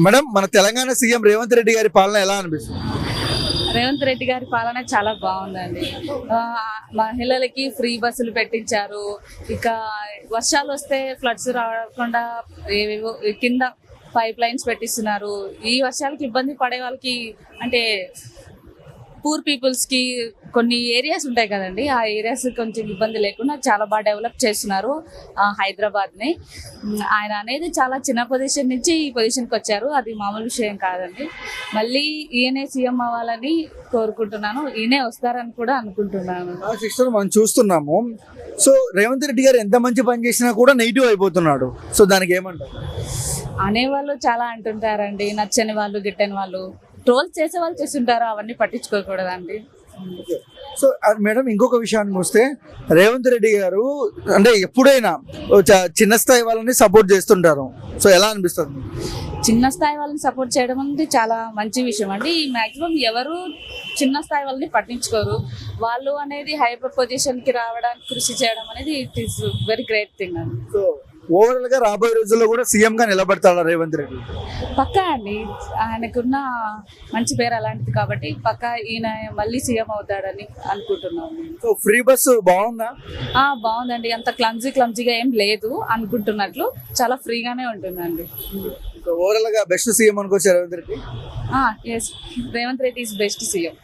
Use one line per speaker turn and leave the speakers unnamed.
Madam మన Telangana CM Revanth Reddy గారి పాలన ఎలా అనిపిస్తుంది?
రేవంత్ రెడ్డి గారి పాలన చాలా బాగుందండి. మహిళలకి ఫ్రీ బస్సులు పెట్టించారు. ఇక వర్షాలు వస్తే ఫ్లడ్స్ రాకుండా ఏవేవో కింద పైప్ లైన్స్ పెట్టిస్తున్నారు. ఈ వర్షాలకి ఇబ్బంది పడే వాళ్ళకి అంటే పూర్ పీపుల్స్కి కొన్ని ఏరియాస్ ఉంటాయి కదండి. ఆ ఏరియాస్ కొంచెం ఇబ్బంది లేకుండా చాలా బాగా డెవలప్ చేస్తున్నారు హైదరాబాద్ని. ఆయన అనేది చాలా చిన్న పొజిషన్ నుంచి ఈ పొజిషన్కి వచ్చారు. అది మామూలు విషయం కాదండి. మళ్ళీ ఈయనే సీఎం అవ్వాలని కోరుకుంటున్నాను. ఈయనే వస్తారని కూడా అనుకుంటున్నాను.
సిస్టర్ మనం చూస్తున్నాము. సో రేవంత్ రెడ్డి గారు ఎంత మంచి పని చేసినా కూడా నెగిటివ్ అయిపోతున్నాడు. సో దానికి ఏమంటారు?
అనేవాళ్ళు చాలా అంటుంటారండి నచ్చని వాళ్ళు గిట్టని వాళ్ళు. ట్రోల్స్ చేసే వాళ్ళు చేస్తుంటారు అవన్నీ పట్టించుకోకూడదండి.
సో మేడం ఇంకొక విషయానికి వస్తే రేవంత్ రెడ్డి గారు అంటే ఎప్పుడైనా చిన్న స్థాయి వాళ్ళని సపోర్ట్ చేస్తుంటారు. సో ఎలా అనిపిస్తుంది?
చిన్న స్థాయి వాళ్ళని సపోర్ట్ చేయడం అనేది చాలా మంచి విషయం అండి. మాక్సిమం ఎవరు చిన్న స్థాయి వాళ్ళని పట్టించుకోరు. వాళ్ళు అనేది హైపర్ పొజిషన్కి రావడానికి కృషి చేయడం అనేది it is very great thing అండి.
సో ఓవరాల్గా రాబోయే రోజుల్లో కూడా సీఎం గా నిలబడతాడా రేవంత్ రెడ్డి?
పక్కా అండి. ఆయనకున్న మంచి పేరు అలాంటిది కాబట్టి పక్కా ఈయన మళ్ళీ సీఎం అవుతాడని అనుకుంటున్నాను నేను.
సో ఫ్రీ బస్సు బాగుందా?
ఆ బాగుందండి. అంత క్లమ్జీ క్లమ్జీగా ఏం లేదు అనుకుంటున్నట్లు. చాలా ఫ్రీగానే ఉంటుందండి.
ఓవరాల్గా బెస్ట్ సీఎం అనుకోవచ్చు Revanth Reddy?
Yes Revanth Reddy is best CM.